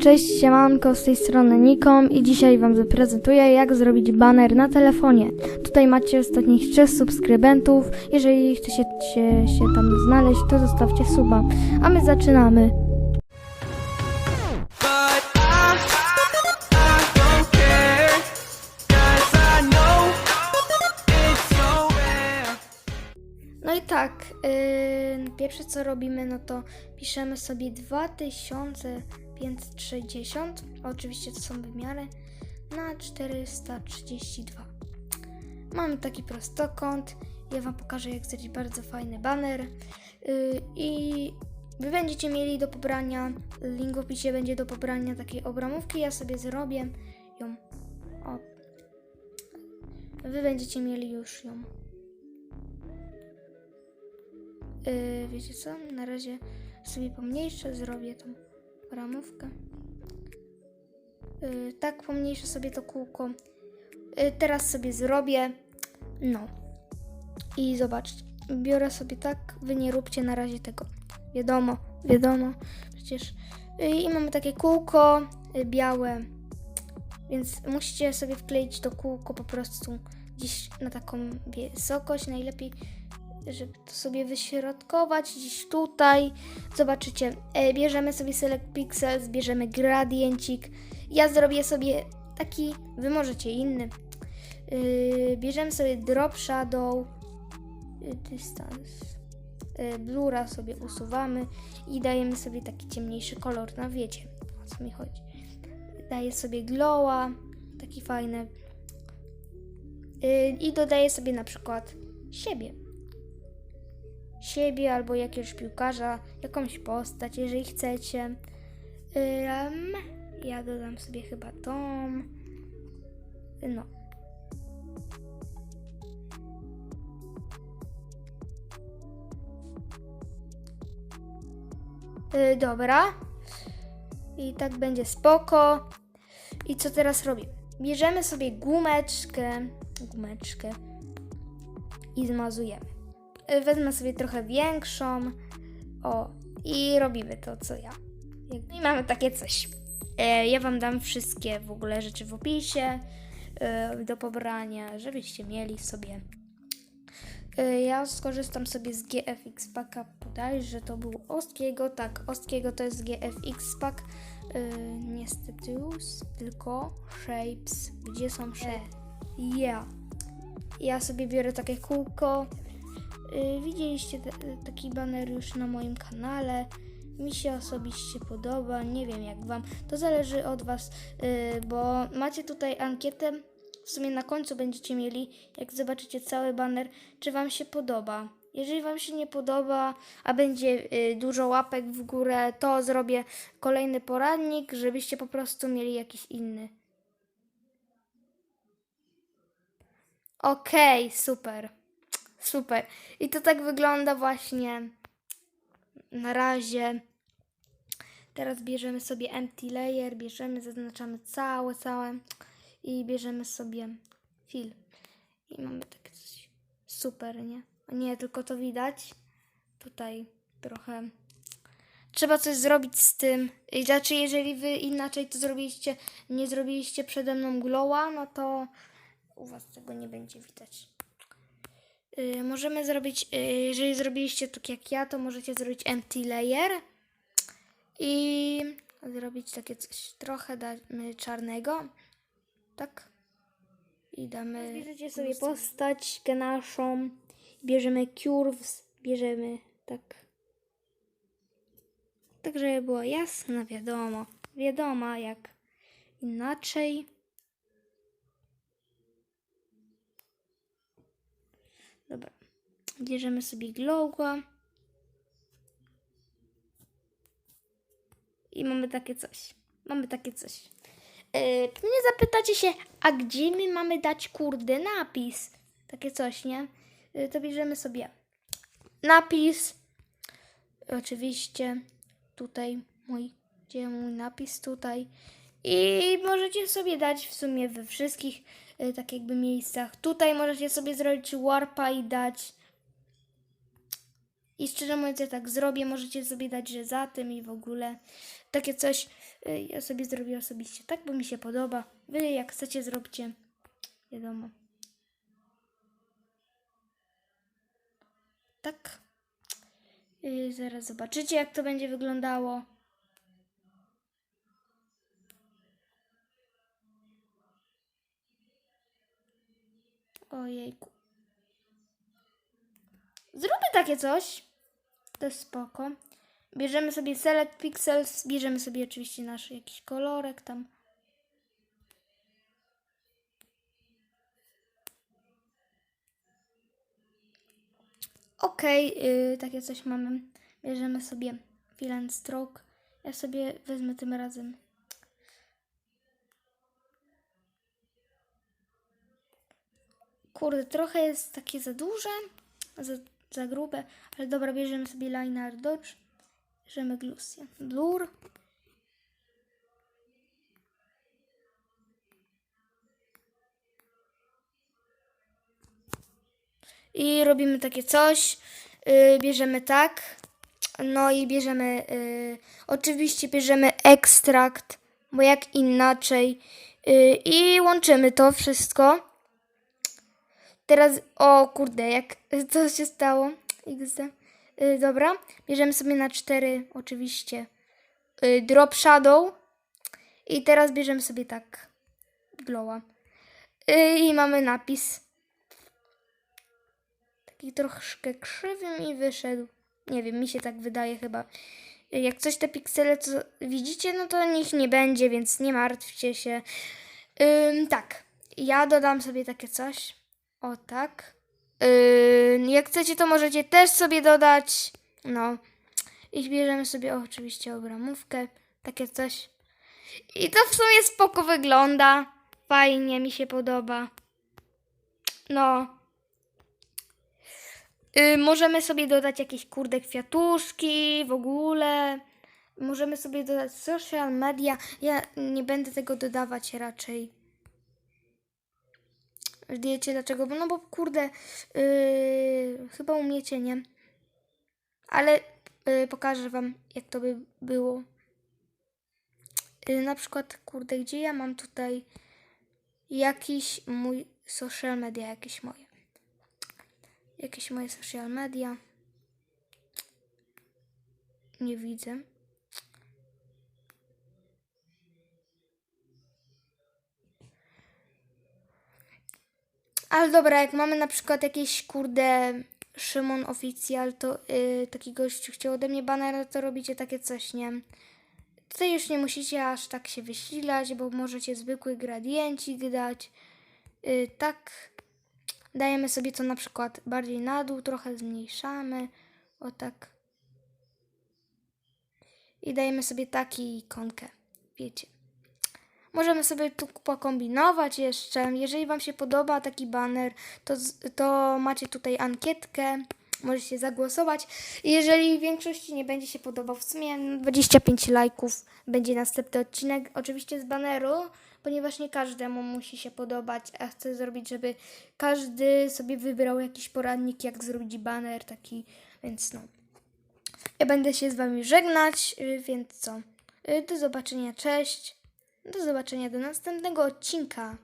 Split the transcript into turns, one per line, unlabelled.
Cześć, siemanko, z tej strony Nikom i dzisiaj Wam zaprezentuję jak zrobić baner na telefonie. Tutaj macie ostatnich 3 subskrybentów. Jeżeli chcecie się, się tam znaleźć, to zostawcie suba. A my zaczynamy. No i tak, yy, pierwsze co robimy, no to piszemy sobie 2560, oczywiście to są wymiary, na 432. Mamy taki prostokąt, ja Wam pokażę jak zrobić bardzo fajny baner. Yy, i Wy będziecie mieli do pobrania, link w opisie będzie do pobrania takiej obramówki, ja sobie zrobię ją, o, Wy będziecie mieli już ją. Yy, wiecie co? Na razie sobie pomniejszę, zrobię tą ramówkę. Yy, tak, pomniejszę sobie to kółko. Yy, teraz sobie zrobię. No. I zobaczcie. Biorę sobie tak. Wy nie róbcie na razie tego. Wiadomo, wiadomo. Przecież. Yy, I mamy takie kółko yy, białe. Więc musicie sobie wkleić to kółko po prostu gdzieś na taką wysokość. Najlepiej żeby to sobie wyśrodkować gdzieś tutaj. Zobaczycie, e, bierzemy sobie Select Pixels, bierzemy gradiencik. Ja zrobię sobie taki, wy możecie inny. Yy, bierzemy sobie Drop Shadow, yy, Distance, Blura sobie usuwamy i dajemy sobie taki ciemniejszy kolor, no wiecie o co mi chodzi. Daję sobie Glowa, taki fajny. I dodaję sobie na przykład siebie siebie albo jakiegoś piłkarza, jakąś postać, jeżeli chcecie. Ym, ja dodam sobie chyba tą. No. Y, dobra. I tak będzie spoko. I co teraz robię? Bierzemy sobie gumeczkę, gumeczkę i zmazujemy. Y, Wezmę sobie trochę większą. O, i robimy to, co ja. I mamy takie coś. E, Ja Wam dam wszystkie w ogóle rzeczy w opisie e, do pobrania, żebyście mieli sobie. Ja skorzystam sobie z GFX Packa, bodajże to był Ostkiego. Tak, Ostkiego to jest GFX Pack. Niestety już, tylko Shapes. Gdzie są Shapes? Ja. Ja sobie biorę takie kółko. Y, Widzieliście taki baner już na moim kanale. Mi się osobiście podoba. Nie wiem jak Wam. To zależy od Was, y, bo macie tutaj ankietę. W sumie na końcu będziecie mieli, jak zobaczycie cały baner, czy Wam się podoba. Jeżeli Wam się nie podoba, a będzie y, dużo łapek w górę, to zrobię kolejny poradnik, żebyście po prostu mieli jakiś inny. Okej, super. Super. I to tak wygląda właśnie na razie. Teraz bierzemy sobie empty layer, bierzemy, zaznaczamy całe, całe i bierzemy sobie fill. I mamy takie coś. Super, nie? Nie, tylko to widać. Tutaj trochę. Trzeba coś zrobić z tym. Znaczy, jeżeli wy inaczej to zrobiliście, nie zrobiliście przede mną glowa, no to u was tego nie będzie widać. Y, możemy zrobić, y, jeżeli zrobiliście tak jak ja, to możecie zrobić empty layer i zrobić takie coś. Trochę damy czarnego. Tak. I damy. Bierzecie sobie postać naszą. Bierzemy curves. Bierzemy tak. Tak, żeby było jasno, wiadomo. Wiadomo, jak inaczej. Dobra. Bierzemy sobie glowła. I mamy takie coś. Mamy takie coś. Yy, pewnie zapytacie się, a gdzie my mamy dać kurde napis? Takie coś, nie? Yy, to bierzemy sobie napis. Oczywiście tutaj mój, gdzie mój napis tutaj. I możecie sobie dać w sumie we wszystkich y, tak jakby miejscach. Tutaj możecie sobie zrobić warpa i dać. I szczerze mówiąc, ja tak zrobię. Możecie sobie dać, że za tym i w ogóle. Takie coś y, ja sobie zrobię osobiście. Tak, bo mi się podoba. Wy jak chcecie, zróbcie. Wiadomo. Tak. Y, zaraz zobaczycie, jak to będzie wyglądało. Ojejku. Zróbmy takie coś. To jest spoko. Bierzemy sobie Select Pixels, bierzemy sobie oczywiście nasz jakiś kolorek tam. Okej, yy, takie coś mamy. Bierzemy sobie Fill and Stroke. Ja sobie wezmę tym razem. Kurde, trochę jest takie za duże, za, za grube, ale dobra, bierzemy sobie Liner Dodge. Bierzemy Glucian Blur. I robimy takie coś. Yy, bierzemy tak. No i bierzemy. Yy, oczywiście bierzemy ekstrakt, bo jak inaczej. Yy, I łączymy to wszystko. Teraz, o kurde, jak co się stało? XD. Y, dobra, bierzemy sobie na 4 oczywiście y, Drop Shadow i teraz bierzemy sobie tak Glowa y, i mamy napis. Taki troszkę krzywy mi wyszedł. Nie wiem, mi się tak wydaje chyba. Jak coś te piksele, co widzicie, no to nich nie będzie, więc nie martwcie się. Ym, tak, ja dodam sobie takie coś. O tak. Yy, jak chcecie, to możecie też sobie dodać. No. I bierzemy sobie oczywiście obramówkę. Takie coś. I to w sumie spoko wygląda. Fajnie, mi się podoba. No. Yy, możemy sobie dodać jakieś kurde kwiatuszki w ogóle. Możemy sobie dodać social media. Ja nie będę tego dodawać raczej. Wiecie dlaczego? No bo kurde, yy, chyba umiecie, nie? Ale yy, pokażę wam, jak to by było. Yy, na przykład, kurde, gdzie ja mam tutaj jakiś mój social media, jakieś moje. Jakieś moje social media. Nie widzę. Ale dobra, jak mamy na przykład jakieś kurde Szymon Oficjal, to yy, taki gościu chciał ode mnie banner, to robicie takie coś, nie? Tutaj już nie musicie aż tak się wysilać, bo możecie zwykły gradiencik dać. Yy, tak, dajemy sobie to na przykład bardziej na dół, trochę zmniejszamy. O tak. I dajemy sobie taki ikonkę, wiecie. Możemy sobie tu pokombinować jeszcze. Jeżeli Wam się podoba taki banner, to, to macie tutaj ankietkę. Możecie zagłosować. Jeżeli większości nie będzie się podobał, w sumie 25 lajków będzie następny odcinek, oczywiście z baneru, ponieważ nie każdemu musi się podobać, a chcę zrobić, żeby każdy sobie wybrał jakiś poradnik, jak zrobić baner taki, więc no. Ja będę się z Wami żegnać, y, więc co? Y, Do zobaczenia, cześć. Do zobaczenia do następnego odcinka.